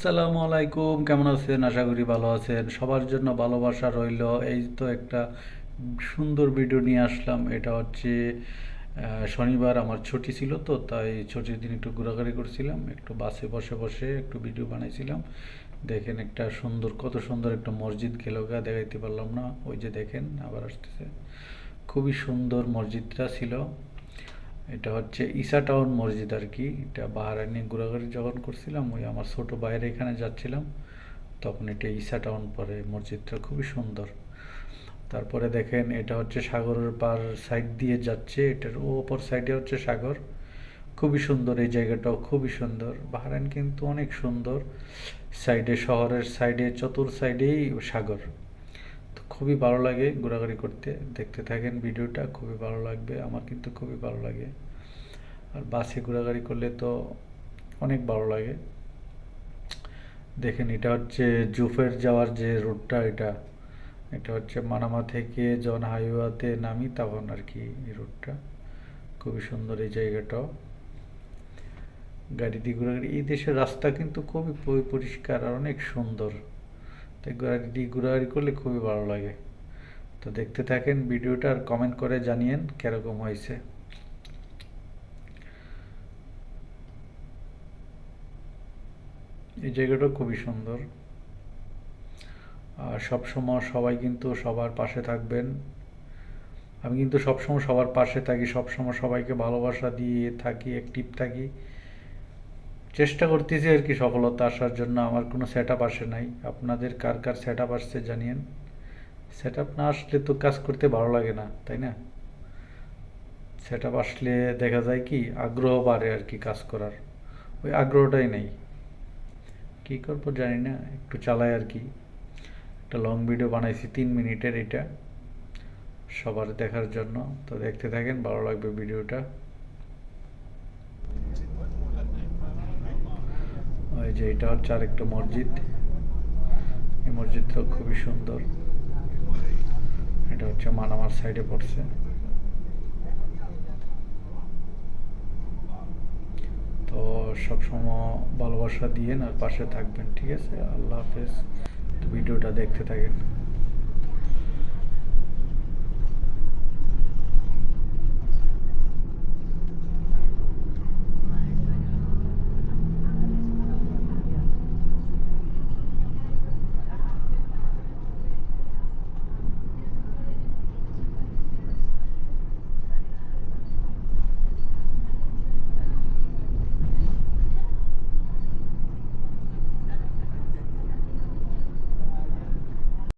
আসসালামু আলাইকুম, কেমন আছেন? আশা করি ভালো আছেন। সবার জন্য ভালোবাসা রইল। এই তো একটা সুন্দর ভিডিও নিয়ে আসলাম। এটা হচ্ছে শনিবার আমার ছুটি ছিল তো, তাই ছুটির দিন একটু ঘোরাঘুরি করছিলাম, একটু বাসে বসে বসে একটু ভিডিও বানাইছিলাম। দেখেন একটা সুন্দর, কত সুন্দর একটা মসজিদ গেলগা দেখাইতে পারলাম না। ওই যে দেখেন, আবার আসতেছে। খুবই সুন্দর মসজিদটা ছিল। এটা হচ্ছে ইসা টাউন মসজিদ আর কি। এটা বাহারানি ঘোরাঘুরি যখন করছিলাম, ওই আমার ছোট বাইরে এখানে যাচ্ছিলাম। তখন এটা ইসা টাউন পরে মসজিদটা খুবই সুন্দর। তারপরে দেখেন এটা হচ্ছে সাগরের পার সাইড দিয়ে যাচ্ছে। এটার ও অপর সাইডে হচ্ছে সাগর। খুবই সুন্দর এই জায়গাটাও, খুবই সুন্দর। বাহারাইন কিন্তু অনেক সুন্দর। সাইডে শহরের সাইডে চতুর সাইডেই সাগর। তো খুবই ভালো লাগে ঘোরাঘুরি করতে। দেখতে থাকেন ভিডিওটা, খুবই ভালো লাগবে। আমার কিন্তু খুবই ভালো লাগে। আর বাসে ঘোরাঘুরি করলে তো অনেক ভালো লাগে। দেখেন এটা হচ্ছে জুফের যাওয়ার যে রুটটা এটা এটা হচ্ছে মানামা থেকে যখন হাইওয়াতে নামি তখন আর কি এই রুটটা। খুবই সুন্দর এই জায়গাটাও। গাড়ি দিয়ে ঘোরাঘুরি, এই দেশের রাস্তা কিন্তু খুবই পরি- পরিষ্কার আর অনেক সুন্দর। তাই গাড়ি দিয়ে ঘোরাঘুরি করলে খুবই ভালো লাগে। তো দেখতে থাকেন, ভিডিওটা আর কমেন্ট করে জানিয়েন কীরকম হয়েছে। এই জায়গাটা খুবই সুন্দর। আর সবসময় সবাই কিন্তু সবার পাশে থাকবেন। আমি কিন্তু সবসময় সবার পাশে থাকি, সবসময় সবাইকে ভালোবাসা দিয়ে থাকি অ্যাক্টিভ থাকি। চেষ্টা করতেছি আর কি সফলতা আসার জন্য, আমার কোনো সেট আপ আসে নাই। আপনাদের কার কার সেট আপ আসছে জানিয়েন। সেট আপ না আসলে তো কাজ করতে ভালো লাগে না, তাই না? সেট আপ আসলে দেখা যায় কি, আগ্রহ বাড়ে আর কি কাজ করার। ওই আগ্রহটাই নেই। কী করব জানি না, একটু চালাই আর কি। একটা লং ভিডিও বানাইছি, তিন মিনিটের এটা, সবার দেখার জন্য। তো দেখতে থাকেন, ভালো লাগবে ভিডিওটা ওই যে এটা হচ্ছে আরেকটা মসজিদ। এই মসজিদটা খুবই সুন্দর। এটা হচ্ছে মানামার সাইডে পড়ছে তো সবসময় ভালোবাসা দিয়েন আর পাশে থাকবেন ঠিক আছে? আল্লাহ হাফেজ। ভিডিওটা দেখতে থাকেন।